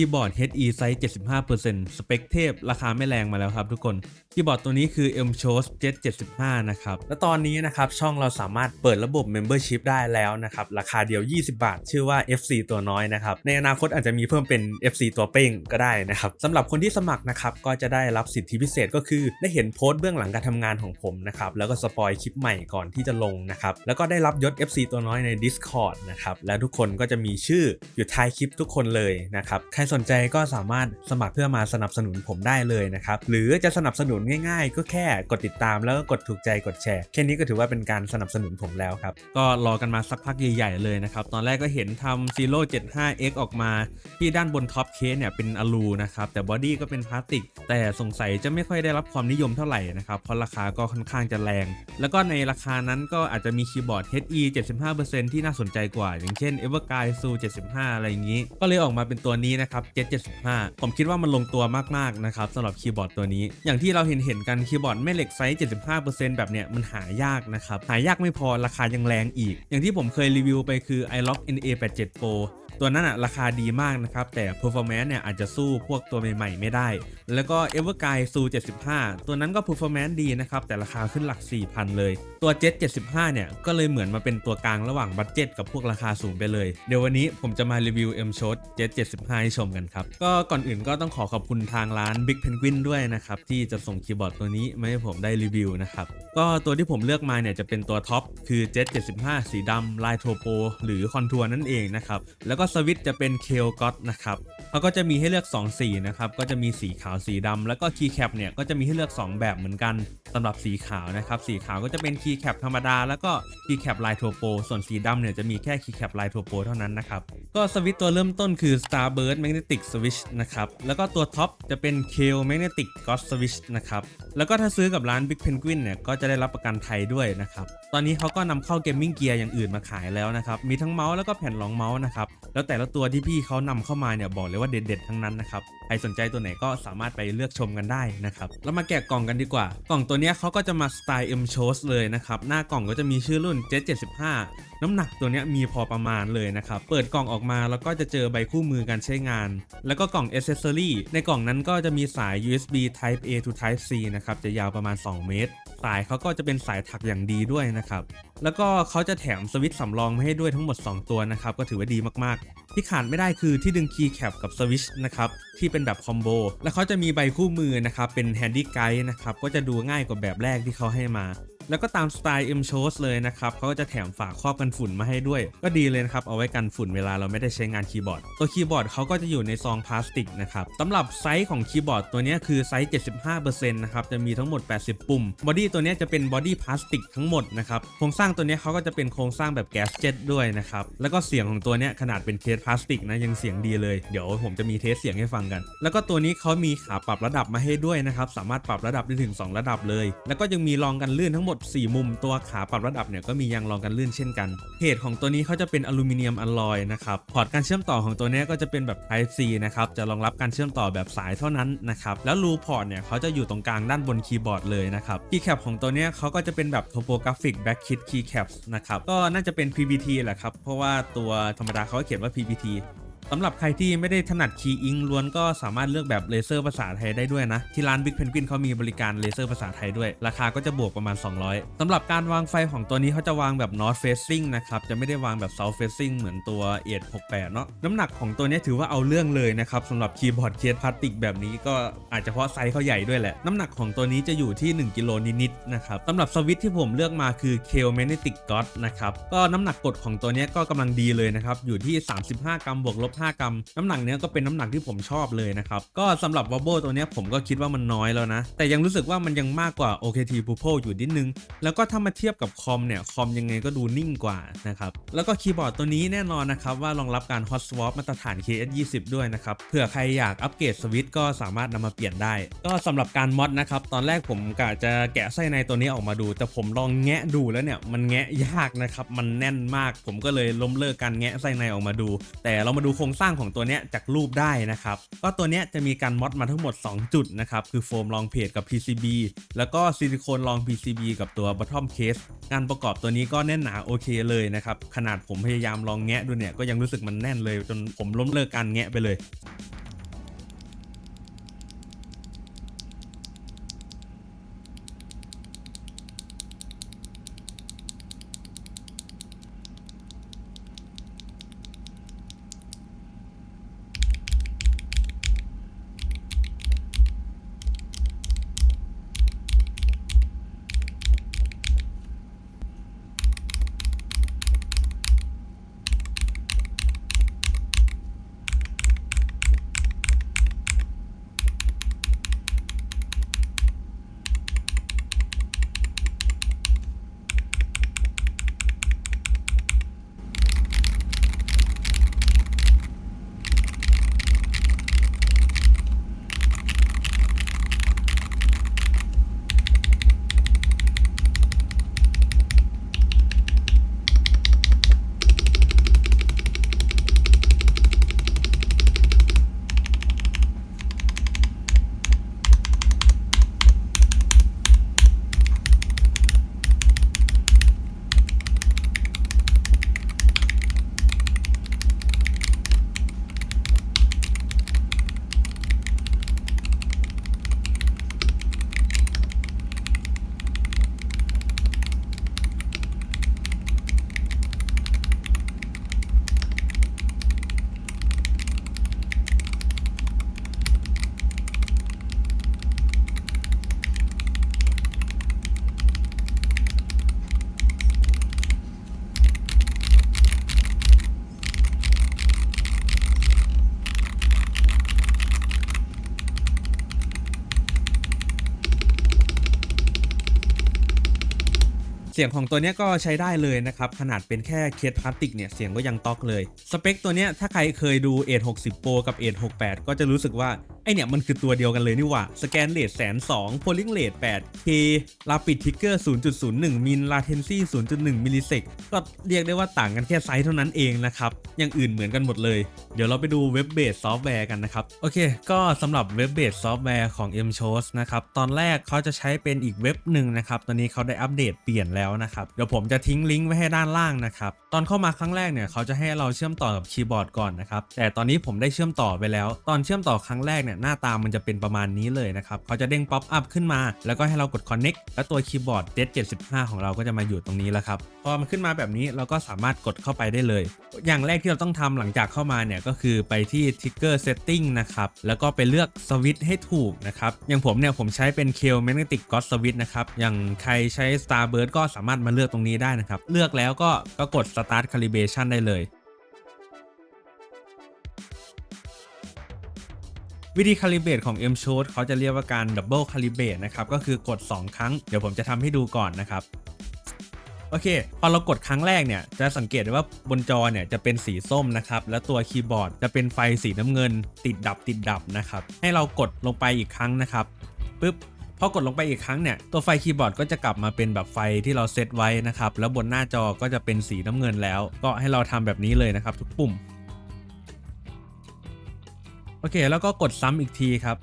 คีย์บอร์ด HE ไซส์75%สเปคเทพ ราคาไม่แรงมาแล้วครับทุกคนคีย์บอร์ดตัวนี้คือ M Chose Jet 75 นะครับ และตอนนี้นะครับ ช่องเราสามารถเปิดระบบ Membership ได้แล้วนะครับ ราคาเดียว 20 บาท ชื่อว่า FC ตัวน้อยนะครับ ในอนาคตอาจจะมีเพิ่มเป็น FC ตัวเป้งก็ได้นะครับสำหรับคนที่สมัครนะครับ ก็จะได้รับสิทธิพิเศษก็คือได้เห็นโพสต์เบื้องหลังการทำงานของผมนะครับ แล้วก็สปอยคลิปใหม่ก่อนที่จะลงนะครับ แล้วก็ได้รับยศ FC ตัวน้อยใน Discord นะครับ และทุกคนก็จะมีชื่ออยู่ท้ายคลิปทุกคนเลยนะครับ ใครสนใจก็สามารถสมัครเพื่อมาสนับสนุนผมได้เลยนะครับ หรือจะสนับสนุนง่ายๆ ก็แค่กดติดตามแล้วก็กดถูกใจกดแชร์แค่นี้ก็ถือว่าเป็นการสนับสนุนผมแล้วครับ ก็รอกันมาสักพักใหญ่ๆเลยนะครับ ตอนแรกก็เห็นทำ Zero 75X ออกมา ที่ด้านบนท็อปเคสเนี่ยเป็นอลูนะครับ แต่บอดี้ก็เป็นพลาสติก แต่สงสัยจะไม่ค่อยได้รับความนิยมเท่าไหร่นะครับ เพราะราคาก็ค่อนข้างจะแรง แล้วก็ในราคานั้นก็อาจจะมีคีย์บอร์ด HE 75%ที่น่าสนใจกว่า อย่างเช่น Everguide Su 75 อะไรอย่างนี้ ก็เลยออกมาเป็นตัวนี้นะครับ Jet 75 ผมคิดว่ามันลงตัวมากๆนะครับสำหรับคีย์บอร์ดตัวนี้ อย่างที่เราเห็นเห็นกันคีย์บอร์ดแม่เหล็กไซส์ 75%แบบเนี้ยมันหายากนะครับ หายากไม่พอราคายังแรงอีก อย่างที่ผมเคยรีวิวไปคือ iLock NA87 Pro ตัวนั้นอะราคาดีมากนะครับ แต่ performance เนี่ยอาจจะสู้พวกตัวใหม่ๆ ไม่ได้ แล้วก็ Everguide Su 75 ตัวนั้นก็ performance ดีนะครับ แต่ราคาขึ้นหลัก 4,000 เลย ตัว Jet 75 เนี่ย ก็เลยเหมือนมาเป็นตัวกลางระหว่างบัตเจ็ตกับพวกราคาสูงไปเลย เดี๋ยววันนี้ผมจะมารีวิว M Shot Jet 75 ให้ชมกันครับ ก็ก่อนอื่นก็ต้องขอขอบคุณทางร้าน Big Penguin ด้วยนะครับที่จะส่งคีย์บอร์ดตัวนี้มาให้ผมได้รีวิวนะครับ ก็ตัวที่ผมเลือกมาเนี่ยจะเป็นตัวท็อปคือ Jet 75 สีดำลายโทโปหรือคอนทัวร์นั่นเองนะครับ แล้วก็สวิตจะเป็นเคลก็ตนะครับเขาก็จะมีให้เลือก 2 สีนะครับ ก็จะมีสีขาวสีดำแล้วก็คีย์แคปเนี่ยก็จะมีให้เลือก 2 แบบเหมือนกันสำหรับสีขาวนะครับ สีขาวก็จะเป็นคีย์แคปธรรมดา แล้วก็คีย์แคปลายโทโปส่วนสีดำเนี่ยจะมีแค่คีย์แคปลายโทโปเท่านั้นนะครับก็สวิตตัวเริ่มต้นคือ Starburst Magnetic Switch นะครับแล้วก็ตัวท็อปจะเป็น k a l Magnetic God Switch นะครับแล้วก็ถ้าซื้อกับร้าน Big Penguin เนี่ยก็จะได้รับประกันไทยด้วยนะครับตอนนี้เขาก็นำเข้าเกมมิ่งเกียร์อย่างอื่นมาขายแล้วนะครับมีทั้งเมาส์แล้วก็แผ่นรองเมาส์นะครับแล้วแต่ละตัวที่พี่เขานำเข้ามาเนี่ยบอกเลยว่าเด็ดๆทั้งนั้นนะครับใครสนใจตัวไหนก็สามารถไปเลือกชมกันได้นะครับแล้วมาแกะกล่องกันดีกว่า กล่องตัวนี้เขาก็จะมาสไตล์ M Chose เลยนะครับหน้ากล่องก็จะมีชื่อรุ่น J75 น้ำหนักตัวนี้มีพอประมาณเลยนะครับ เปิดกล่องออกมาแล้วก็จะเจอใบคู่มือการใช้งาน แล้วก็กล่อง Accessory ในกล่องนั้นก็จะมีสาย USB Type A to Type C นะครับ จะยาวประมาณ 2 เมตร สายเขาก็จะเป็นสายถักอย่างดีด้วยนะครับ แล้วก็เขาจะแถมสวิตช์สำรองมาให้ด้วยทั้งหมด 2 ตัวนะครับ ก็ถือว่าดีมากๆ ที่ขาดไม่ได้คือที่ดึงคีย์แคปกับสวิตช์นะครับ ที่เป็นแบบคอมโบ แล้วเขาจะมีใบคู่มือนะครับ เป็นแฮนดี้ไกด์นะครับ ก็จะดูง่ายกว่าแบบแรกที่เขาให้มา แล้วก็ตามสไตล์ M Chose เลยนะครับเขาก็จะแถมฝาครอบกันฝุ่นมาให้ด้วย ก็ดีเลยนะครับ เอาไว้กันฝุ่นเวลาเราไม่ได้ใช้งานคีย์บอร์ด ตัวคีย์บอร์ดเขาก็จะอยู่ในซองพลาสติกนะครับสำหรับไซส์ของคีย์บอร์ดตัวนี้คือไซส์ 75%นะครับ จะมีทั้งหมด 80 ปุ่ม บอดี้ตัวนี้จะเป็นบอดี้พลาสติกทั้งหมดนะครับ โครงสร้างตัวนี้เขาก็จะเป็นโครงสร้างแบบแก๊สเจ็ตด้วยนะครับ แล้วก็เสียงของตัวนี้ขนาดเป็นเคสพลาสติกนะยังเสียงดีเลย เดี๋ยวผมจะมีเทสเสียงให้ฟังกัน แล้วก็ตัวนี้เขามีขาปรับระดับมาให้ด้วยนะครับ สามารถปรับระดับได้ถึง 2 ระดับเลย แล้วก็ยังมีรองกันลื่นทั้งหมด4 มุมตัวขาปรับระดับเนี่ยก็มียางรองกันลื่นเช่นกันเพจของตัวนี้เขาจะเป็นอลูมิเนียมอลลอยนะครับพอร์ตการเชื่อมต่อของตัวนี้ก็จะเป็นแบบ Type C นะครับจะรองรับการเชื่อมต่อแบบสายเท่านั้นนะครับแล้วรูพอร์ตเนี่ยเขาจะอยู่ตรงกลางด้านบนคีย์บอร์ดเลยนะครับคีย์แคปของตัวนี้เขาก็จะเป็นแบบ topographic backlit keycaps นะครับก็น่าจะเป็น PBT แหละครับเพราะว่าตัวธรรมดาเขาเขียนว่า PBT สำหรับใครที่ไม่ได้ถนัดคีย์อิงล้วนก็สามารถเลือกแบบเลเซอร์ภาษาไทยได้ด้วยนะ ที่ร้าน Big Penguin เขามีบริการเลเซอร์ภาษาไทยด้วย ราคาก็จะบวกประมาณ 200สำหรับการวางไฟของตัวนี้เขาจะวางแบบ north facing นะครับจะไม่ได้วางแบบ south facing เหมือนตัวเอ68 เนาะน้ำหนักของตัวนี้ถือว่าเอาเรื่องเลยนะครับสำหรับคีย์บอร์ดเคสพลาสติกแบบนี้ก็อาจจะเพราะไซส์เขาใหญ่ด้วยแหละ น้ำหนักของตัวนี้จะอยู่ที่ 1กิโลนิดๆนะครับสำหรับสวิตช์ที่ผมเลือกมาคือ k a l Magnetic God นะครับก็น้ำหนักกดของตัวนี้ก็กำลังดีเลยนะครับอยู่ที่ 35 กรัมบวกลบ5 กรัม น้ำหนักเนี้ยก็เป็นน้ำหนักที่ผมชอบเลยนะครับ ก็สำหรับว o บ b l e ตัวเนี้ยผมก็คิดว่ามันน้อยแล้วนะ แต่ยังรู้สึกว่ามันยังมากกว่า OKT Pupil อยู่นิดนึง แล้วก็ถ้ามาเทียบกับคอมเนี่ยคอมยังไงก็ดูนิ่งกว่านะครับแล้วก็คีย์บอร์ดตัวนี้แน่นอนนะครับว่ารองรับการ Hot Swap มาตรฐาน KS20 ด้วยนะครับเผื่อใครอยากอัปเกรดสวิตก็สามารถนำมาเปลี่ยนได้ ก็สำหรับการมอดนะครับตอนแรกผมกะจะแกะไส้ในตัวนี้ออกมาดู แต่ผมลองแงะดูแล้วเนี่ยมันแงะยากนะครับมันแน่นมาก ผมก็เลยล้มเลิกการแงะไส้ในออกมาดู แต่เรามาดูโครงสร้างของตัวเนี้ยจากรูปได้นะครับ ก็ตัวเนี้ยจะมีการมอดมาทั้งหมด 2 จุดนะครับ คือโฟมรองเพจกับ PCB แล้วก็ซิลิโคนรอง PCB กับตัว bottom case การประกอบตัวนี้ก็แน่นหนาโอเคเลยนะครับ ขนาดผมพยายามลองแงะดูเนี่ยก็ยังรู้สึกมันแน่นเลยจนผมล้มเลิกการแงะไปเลย สียงของตัวนี้ก็ใช้ได้เลยนะครับ ขนาดเป็นแค่เคสพลาสติกเนี่ยเสียงก็ยังต๊อกเลย สเปคตัวนี้ถ้าใครเคยดู A60 Pro กับ A68 ก็จะรู้สึกว่า ไอเนี่ยมันคือตัวเดียวกันเลยนี่หว่า สแกนเลทแสนสองโพลิงเลท 8K Rapid Trigger 0.01 มิล Latency 0.1 มิลลิเซกก็เรียกได้ว่าต่างกันแค่ไซส์เท่านั้นเองนะครับอย่างอื่นเหมือนกันหมดเลย เดี๋ยวเราไปดูเว็บเบสซอฟต์แวร์กันนะครับ โอเค ก็สำหรับเว็บเบสซอฟต์แวร์ของ m c h o s นะครับ ตอนแรกเขาจะใช้เป็นอีกเว็บหนึ่งนะครับ ตอนนี้เขาได้อัปเดตเปลี่ยนแล้วนะครับ เดี๋ยวผมจะทิ้งลิงก์ไว้ให้ด้านล่างนะครับ ตอนเข้ามาครั้งแรกเนี่ยเขาจะให้เราเชื่อมต่อกับคีย์บอร์ดก่อนนะครับ แต่ตอนนี้ผมได้เชื่อมต่อไปแล้ว ตอนเชื่อมต่อครั้งแรกเนี่ยหน้าตามันจะเป็นประมาณนี้เลยนะครับ เขาจะเด้งป๊อปอัพขึ้นมา แล้วก็ให้เรากด connect แล้วตัวคีย์บอร์ด Z75 ของเราก็จะมาอยู่ตรงนี้แล้วครับ พอมันขึ้นมาแบบนี้เราก็สามารถกดเข้าไปได้เลย อย่างแรกที่เราต้องทำหลังจากเข้ามาเนี่ยก็คือไปที่ trigger setting นะครับ แล้วก็ไปเลือกสวิตช์ให้ถูกนะครับ อย่างผมเนี่ยผมใช้เป็น k e l Magnetic God Switch นะครับ อย่างใครใช้ Starbird ก็สาามารถมาเลือกตรงนี้ได้นะครับ เลือกแล้วก็ก็กด start calibration ได้เลย วิธี calibrate ของ m s h o t เขาจะเรียกว่าการ double calibrate นะครับ ก็คือกด 2 ครั้ง เดี๋ยวผมจะทำให้ดูก่อนนะครับโอเค พอเรากดครั้งแรกเนี่ย จะสังเกตได้ว่าบนจอเนี่ยจะเป็นสีส้มนะครับ แล้วตัวคีย์บอร์ดจะเป็นไฟสีน้ำเงิน ติดดับติดดับนะครับ ให้เรากดลงไปอีกครั้งนะครับ ปึ๊บ พอกดลงไปอีกครั้งเนี่ยตัวไฟคีย์บอร์ดก็จะกลับมาเป็นแบบไฟที่เราเซตไว้นะครับแล้วบนหน้าจอก็จะเป็นสีน้ำเงินแล้ว ก็ให้เราทำแบบนี้เลยนะครับทุกปุ่มโอเค แล้วก็กดซ้ำอีกทีครับ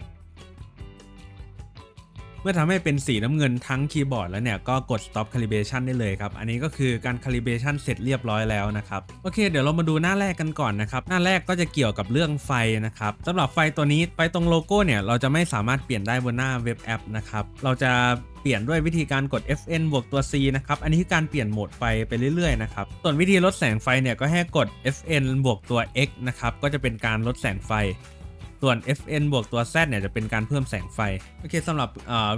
มื่อทำให้เป็นสีน้ำเงินทั้งคีย์บอร์ดแล้วเนี่ยก็กด stop calibration ได้เลยครับ อันนี้ก็คือการ calibration เสร็จเรียบร้อยแล้วนะครับ โอเค เดี๋ยวเรามาดูหน้าแรกกันก่อนนะครับ หน้าแรกก็จะเกี่ยวกับเรื่องไฟนะครับสำหรับไฟตัวนี้ไปตรงโลโก้เนี่ยเราจะไม่สามารถเปลี่ยนได้บนหน้าเว็บแอปนะครับ เราจะเปลี่ยนด้วยวิธีการกด FN บวกตัว C นะครับ อันนี้คือการเปลี่ยนโหมดไฟไปเรื่อยๆนะครับ ส่วนวิธีลดแสงไฟเนี่ยก็ให้กด FN บวกตัว X นะครับ ก็จะเป็นการลดแสงไฟ ส่วน FN บวกตัว Z เนี่ยจะเป็นการเพิ่มแสงไฟ โอเคสำหรับ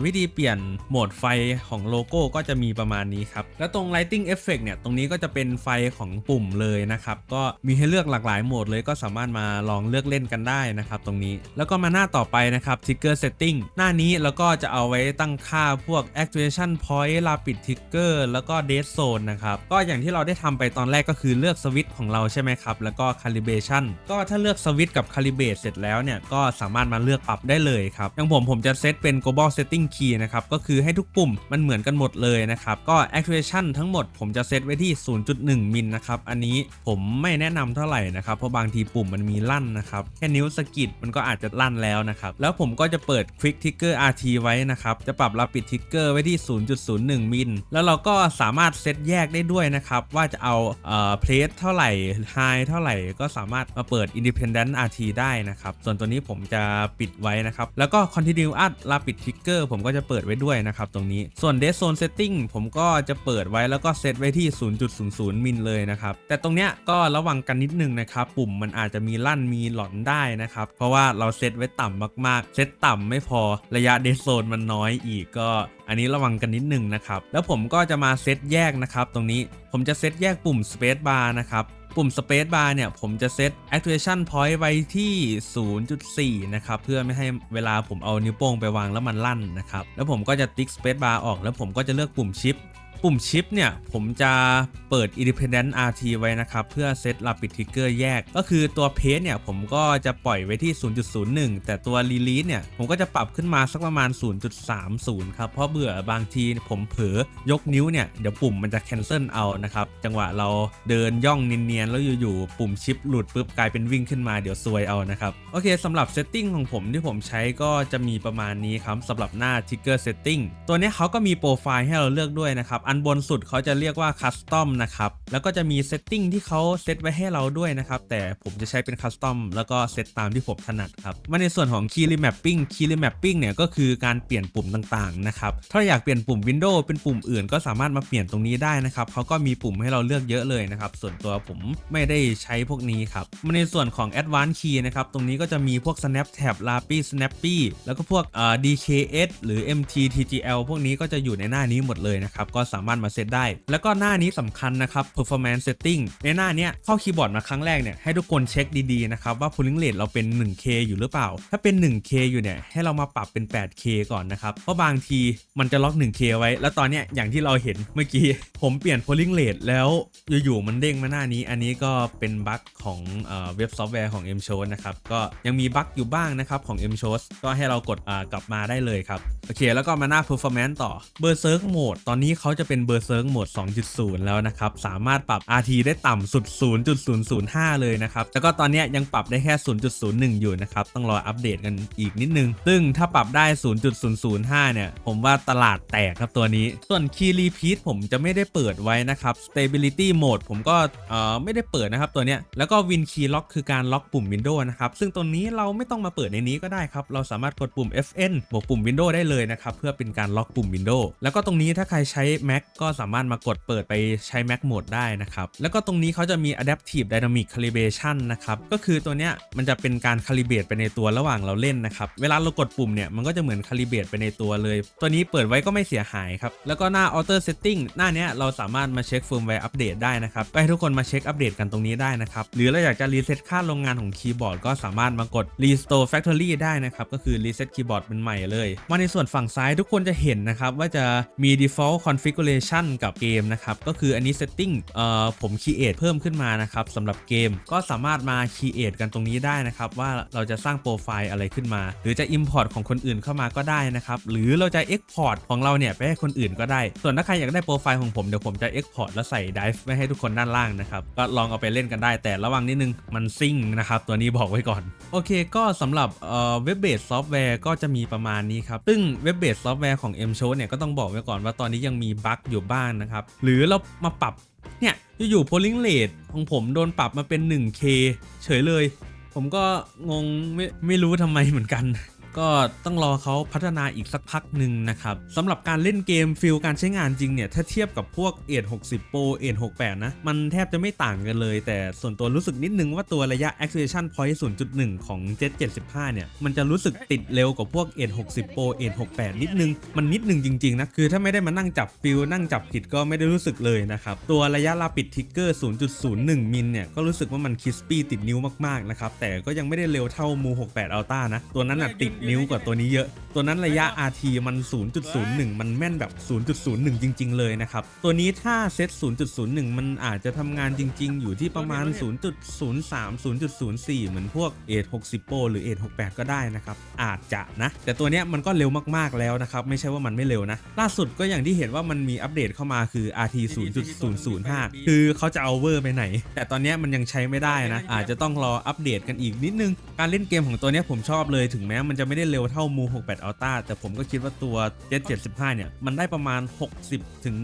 วิธีเปลี่ยนโหมดไฟของโลโก้ก็จะมีประมาณนี้ครับ แล้วตรง Lighting Effect เนี่ย ตรงนี้ก็จะเป็นไฟของปุ่มเลยนะครับ ก็มีให้เลือกหลากหลายโหมดเลยก็สามารถมาลองเลือกเล่นกันได้นะครับตรงนี้ แล้วก็มาหน้าต่อไปนะครับ Trigger Setting หน้านี้แล้วก็จะเอาไว้ตั้งค่าพวก Actuation Point Rapid Trigger แล้วก็ Dead Zone นะครับ ก็อย่างที่เราได้ทำไปตอนแรกก็คือเลือกสวิตช์ของเราใช่ไหมครับ แล้วก็ Calibration ก็ถ้าเลือกสวิตช์กับ Calibrate เสร็จแล้วเนี่ยก็สามารถมาเลือกปรับได้เลยครับอย่างผมผมจะเซตเป็น global setting key นะครับก็คือให้ทุกปุ่มมันเหมือนกันหมดเลยนะครับก็ actuation ทั้งหมดผมจะเซตไว้ที่ 0.1 มิลนะครับอันนี้ผมไม่แนะนำเท่าไหร่นะครับเพราะบางทีปุ่มมันมีลั่นนะครับแค่นิ้วสกิดมันก็อาจจะลั่นแล้วนะครับแล้วผมก็จะเปิด quick trigger RT ไว้นะครับจะปรับ rapid trigger ไว้ที่ 0.01 มิลแล้วเราก็สามารถเซตแยกได้ด้วยนะครับว่าจะเอาเอ่อ place เท่าไหร่ high เท่าไหร่ก็สามารถมาเปิด independent RT ได้นะครับส่วนตัวนี้ผมจะปิดไว้นะครับ แล้วก็ continuous rapid trigger ผมก็จะเปิดไว้ด้วยนะครับตรงนี้ ส่วน dead zone setting ผมก็จะเปิดไว้แล้วก็เซตไว้ที่ 0.00 มิลเลยนะครับ แต่ตรงเนี้ยก็ระวังกันนิดนึงนะครับ ปุ่มมันอาจจะมีลั่นมีหลอนได้นะครับ เพราะว่าเราเซตไว้ต่ำมากๆ เซตต่ำไม่พอระยะ dead zone มันน้อยอีกก็อันนี้ระวังกันนิดนึงนะครับ แล้วผมก็จะมาเซตแยกนะครับตรงนี้ผมจะเซตแยกปุ่ม space bar นะครับ ปุ่ม Space Bar เนี่ย ผมจะเซต Actuation Point ไว้ที่ 0.4 นะครับ เพื่อไม่ให้เวลาผมเอานิ้วโป้งไปวางแล้วมันลั่นนะครับ แล้วผมก็จะติ๊ก Space Bar ออก แล้วผมก็จะเลือกปุ่ม Shift ปุ่ม Shift เนี่ยผมจะเปิด Independent RT ไว้นะครับ เพื่อเซต Rapid Trigger แยก ก็คือตัว Pace เนี่ยผมก็จะปล่อยไว้ที่ 0.01 แต่ตัว Release เนี่ยผมก็จะปรับขึ้นมาสักประมาณ 0.30 ครับ เพราะเบื่อบางทีผมเผลอยกนิ้วเนี่ย เดี๋ยวปุ่มมันจะ cancel เอานะครับ จังหวะเราเดินย่องเนียนๆ แล้วอยู่ๆ ปุ่มชิปหลุดปุ๊บกลายเป็นวิ่งขึ้นมาเดี๋ยวซวยเอานะครับ โอเคสำหรับ Setting ของผมที่ผมใช้ก็จะมีประมาณนี้ครับสำหรับหน้า Trigger Setting ตัวนี้เขาก็มีโปรไฟล์ให้เราเลือกด้วยนะครับอันบนสุดเขาจะเรียกว่า Custom นะครับ แล้วก็จะมี Setting ที่เขาเซตไว้ให้เราด้วยนะครับ แต่ผมจะใช้เป็น Custom แล้วก็เซตตามที่ผมถนัดครับ มาในส่วนของ Key Remapping Key Remapping เนี่ยก็คือการเปลี่ยนปุ่มต่างๆนะครับ ถ้าอยากเปลี่ยนปุ่ม Windows เป็นปุ่มอื่นก็สามารถมาเปลี่ยนตรงนี้ได้นะครับเขาก็มีปุ่มให้เราเลือกเยอะเลยนะครับ ส่วนตัวผมไม่ได้ใช้พวกนี้ครับ มาในส่วนของ Advanced Key นะครับ ตรงนี้ก็จะมีพวก Snap Tab Rapid Snappy แล้วก็พวกเอ่อ DKS หรือ MT TGL พวกนี้ก็จะอยู่ในหน้านี้หมดเลยนะครับ ก็สามารถมาเซตได้ แล้วก็หน้านี้สำคัญนะครับ performance setting ในหน้าเนี้ยเข้าคีย์บอร์ดมาครั้งแรกเนี่ยให้ทุกคนเช็คดีๆนะครับว่า pulling rate เราเป็น 1K อยู่หรือเปล่า ถ้าเป็น 1K อยู่เนี่ยให้เรามาปรับเป็น 8K ก่อนนะครับ เพราะบางทีมันจะล็อก 1K ไว้ แล้วตอนเนี้ยอย่างที่เราเห็นเมื่อกี้ ผมเปลี่ยน polling rate แล้วอยู่ๆมันเด้งมาหน้านี้ อันนี้ก็เป็นบั๊กของเออเว็บซอฟต์แวร์ของ m s h o w นะครับก็ยังมีบั๊กอยู่บ้างนะครับของ m s h o w ก็ให้เรากดอ่ากลับมาได้เลยครับโอเค แล้วก็มาหน้า performance ต่อ berserk mode ตอนนี้เขาจะเป็น berserk mode 2.0 แล้วนะครับ สามารถปรับ RT ได้ต่ำสุด 0.005 เลยนะครับ แล้วก็ตอนนี้ยังปรับได้แค่ 0.01 อยู่นะครับ ต้องรออัปเดตกันอีกนิดนึง ซึ่งถ้าปรับได้ 0.005 เนี่ย ผมว่าตลาดแตกครับตัวนี้ ส่วน key repeat ผมจะไม่ได้เปิดไว้นะครับ stability mode ผมก็เอ่อไม่ได้เปิดนะครับตัวเนี้ย แล้วก็ win key lock คือการล็อกปุ่ม Windows นะครับ ซึ่งตรงนี้เราไม่ต้องมาเปิดในนี้ก็ได้ครับ เราสามารถกดปุ่ม Fn บวกปุ่ม Windows ได้เลยนะครับ เพื่อเป็นการล็อกปุ่ม Windows แล้วก็ตรงนี้ถ้าใครใช้ Mac ก็สามารถมากดเปิดไปใช้ Mac Mode ได้นะครับ แล้วก็ตรงนี้เขาจะมี Adaptive Dynamic Calibration นะครับ ก็คือตัวเนี้ยมันจะเป็นการ calibrate ไปในตัวระหว่างเราเล่นนะครับ เวลาเรากดปุ่มเนี่ยมันก็จะเหมือน calibrate ไปในตัวเลย ตัวนี้เปิดไว้ก็ไม่เสียหายครับ แล้วก็หน้า Auto Setting หน้าเนี้ยเราสามารถมาเช็ค firmware update ได้นะครับก็ให้ทุกคนมาเช็คอัปเดตกันตรงนี้ได้นะครับ หรือเราอยากจะรีเซ็ตค่าโรงงานของคีย์บอร์ดก็สามารถมากด restore factory ได้นะครับ ก็คือรีเซ็ตคีย์บอร์ดเป็นใหม่เลยมาในส่วนฝั่งซ้ายทุกคนจะเห็นนะครับว่าจะมี default configuration กับเกมนะครับก็คืออันนี้ setting เอ่อผม create เพิ่มขึ้นมานะครับสำหรับเกมก็สามารถมา create กันตรงนี้ได้นะครับว่าเราจะสร้างโปรไฟล์อะไรขึ้นมา หรือจะ import ของคนอื่นเข้ามาก็ได้นะครับหรือเราจะ export ของเราเนี่ยไปให้คนอื่นก็ได้ ส่วนถ้าใครอยากได้โปรไฟล์ของผมเดี๋ยวผมจะ export แล้วใส่ Dive ไว้ให้ทุกคนด้านล่างนะครับก็ลองเอาไปเล่นกันได้แต่ระวังนิดนึงมันซิ่งนะครับตัวนี้บอกไว้ก่อน โอเคก็สำหรับเอ่อเว็บเบสซอฟต์แวร์ก็จะมีประมาณนี้ครับซึ่งเว็บเบสซอฟต์แวร์ของ m s h o w เนี่ยก็ต้องบอกไว้ก่อนว่าตอนนี้ยังมีบกอยู่บ้างนะครับ หรือเรามาปรับเนี่ยอยู่ๆ polling rate ของผมโดนปรับมาเป็น 1K เฉยเลย ผมก็งงไม่ไม่รู้ทำไมเหมือนกัน ก็ต้องรอเขาพัฒนาอีกสักพักหนึ่งนะครับสำหรับการเล่นเกมฟิลการใช้งานจริงเนี่ย ถ้าเทียบกับพวก a 60 Pro a 68 นะ มันแทบจะไม่ต่างกันเลย แต่ส่วนตัวรู้สึกนิดนึงว่าตัวระยะ acceleration point 0.1 ของ Jet 75 เนี่ย มันจะรู้สึกติดเร็วกว่าพวก a 60 Pro a 68 นิดนึง มันนิดนึงจริง ๆ นะ คือถ้าไม่ได้มานั่งจับฟิลนั่งจับผิดก็ไม่ได้รู้สึกเลยนะครับ ตัวระยะ rapid trigger 0.01 มิลเนี่ย ก็รู้สึกว่ามันคิสปี้ติดนิ้วมากๆ นะครับ แต่ก็ยังไม่ได้เร็วเท่ามู68 Ultra นะ ตัวนั้นน่ะติดนิ้วกว่าตัวนี้เยอะ ตัวนั้นระยะ RT มัน 0.01 มันแม่นแบบ 0.01 จริง ๆ เลยนะครับ ตัวนี้ถ้าเซต 0.01 มันอาจจะทำงานจริง ๆ อยู่ที่ประมาณ 0.03 0.04 เหมือนพวก A60 Pro หรือ A68 ก็ได้นะครับ อาจจะนะ แต่ตัวเนี้ยมันก็เร็วมากๆแล้วนะครับ ไม่ใช่ว่ามันไม่เร็วนะ ล่าสุดก็อย่างที่เห็นว่ามันมีอัปเดตเข้ามาคือ RT 0.005 คือเขาจะเอาเวอร์ไปไหน แต่ตอนเนี้ยมันยังใช้ไม่ได้นะ อาจจะต้องรออัปเดตกันอีกนิดนึง การเล่นเกมของตัวเนี้ยผมชอบเลยถึงแม้มันจะไม่ได้เร็วเท่ามู68 Ultra แต่ผมก็คิดว่าตัว Jet 75 เนี่ย มันได้ประมาณ 60ถึง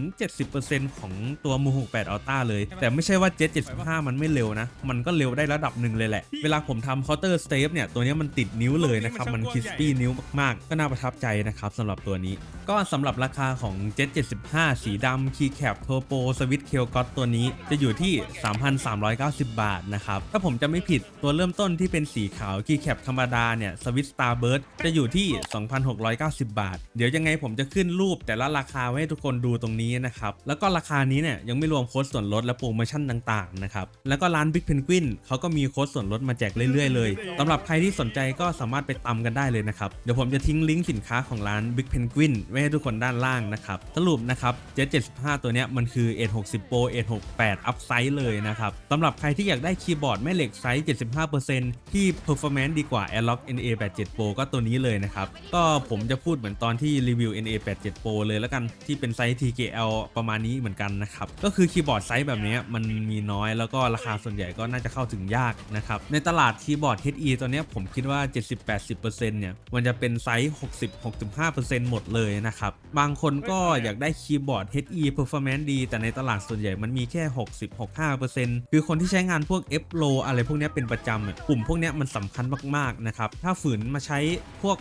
70%ของตัวมู68 Ultra เลย แต่ไม่ใช่ว่า Jet 75 มันไม่เร็วนะ มันก็เร็วได้ระดับหนึ่งเลยแหละ เวลาผมทำ Counter Step เนี่ย ตัวนี้มันติดนิ้วเลยนะครับ มันคิสปี้นิ้วมากๆ ก็น่าประทับใจนะครับสำหรับตัวนี้ ก็สำหรับราคาของ Jet 75 สีดำ Keycap Turbo Switch k e l g o t ตัวนี้จะอยู่ที่ 3,390 บาทนะครับ ถ้าผมจะไม่ผิดตัวเริ่มต้นที่เป็นสีขาว Keycap ธรรมดาเนี่ย Switch Starburst จะอยู่ที่ 2,690 บาท เดี๋ยวยังไงผมจะขึ้นรูปแต่ละราคาไว้ให้ทุกคนดูตรงนี้นะครับ แล้วก็ราคานี้เนี่ยยังไม่รวมโค้ดส่วนลดและโปรโมชั่นต่างๆนะครับ แล้วก็ร้าน Big Penguin เขาก็มีโค้ดส่วนลดมาแจกเรื่อยๆเลยสำหรับใครที่สนใจก็สามารถไปตามกันได้เลยนะครับ เดี๋ยวผมจะทิ้งลิงก์สินค้าของร้าน Big Penguin ไว้ให้ทุกคนด้านล่างนะครับสรุปนะครับ J75 ตัวเนี้ยมันคือ A60 Pro A68 อัพไซส์เลยนะครับสำหรับใครที่อยากได้คีย์บอร์ดแม่เหล็กไซส์75%ที่ performance ดีกว่า Airlock NA87 Pro ก็ตัวนี้เลยนะครับ ก็ผมจะพูดเหมือนตอนที่รีวิว NA87 Pro เลยแล้วกันที่เป็นไซส์ TKL ประมาณนี้เหมือนกันนะครับ ก็คือคีย์บอร์ดไซส์แบบนี้มันมีน้อยแล้วก็ราคาส่วนใหญ่ก็น่าจะเข้าถึงยากนะครับ ในตลาดคีย์บอร์ด HE ตัวเนี้ผมคิดว่า 70-80%เนี่ยมันจะเป็นไซส์ 60-65%หมดเลยนะครับ บางคนก็อยากได้คีย์บอร์ด HE performance ดี แต่ในตลาดส่วนใหญ่มันมีแค่ 60-65%คือคนที่ใช้งานพวก F low อะไรพวกนี้เป็นประจำกลุ่มพวกนี้มันสำคัญมากๆนะครับถ้าฝืนมาใช้ส์พวก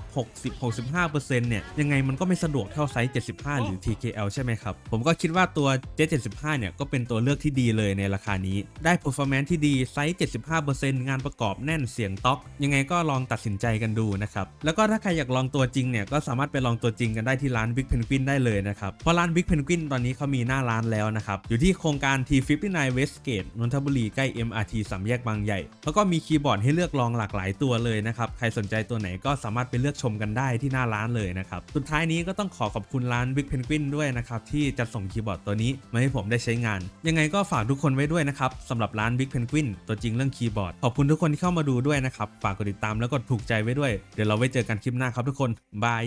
60-65%เนี่ยยังไงมันก็ไม่สะดวกเท่าไซส์ 75 หรือ TKL ใช่ไหมครับ ผมก็คิดว่าตัว J75 เนี่ยก็เป็นตัวเลือกที่ดีเลยในราคานี้ ได้ performance ที่ดีไซส์ 75%งานประกอบแน่นเสียงต๊อก ยังไงก็ลองตัดสินใจกันดูนะครับ แล้วก็ถ้าใครอยากลองตัวจริงเนี่ยก็สามารถไปลองตัวจริงกันได้ที่ร้าน Big Penguin ได้เลยนะครับ เพราะร้าน Big Penguin ตอนนี้เขามีหน้าร้านแล้วนะครับ อยู่ที่โครงการ T59 Westgate นนทบุรีใกล้ MRT สามแยกบางใหญ่ แล้วก็มีคีย์บอร์ดให้เลือกลองหลากหลายตัวเลยนะครับ ใครสนใจตัวไหนก็สามารถไปเลือกชมกันได้ที่หน้าร้านเลยนะครับ สุดท้ายนี้ก็ต้องขอขอบคุณร้าน Big Penguin ด้วยนะครับที่จัดส่งคีย์บอร์ดตัวนี้มาให้ผมได้ใช้งาน ยังไงก็ฝากทุกคนไว้ด้วยนะครับสำหรับร้าน Big Penguin ตัวจริงเรื่องคีย์บอร์ด ขอบคุณทุกคนที่เข้ามาดูด้วยนะครับ ฝากกดติดตามแล้วกดถูกใจไว้ด้วย เดี๋ยวเราไว้เจอกันคลิปหน้าครับทุกคนบาย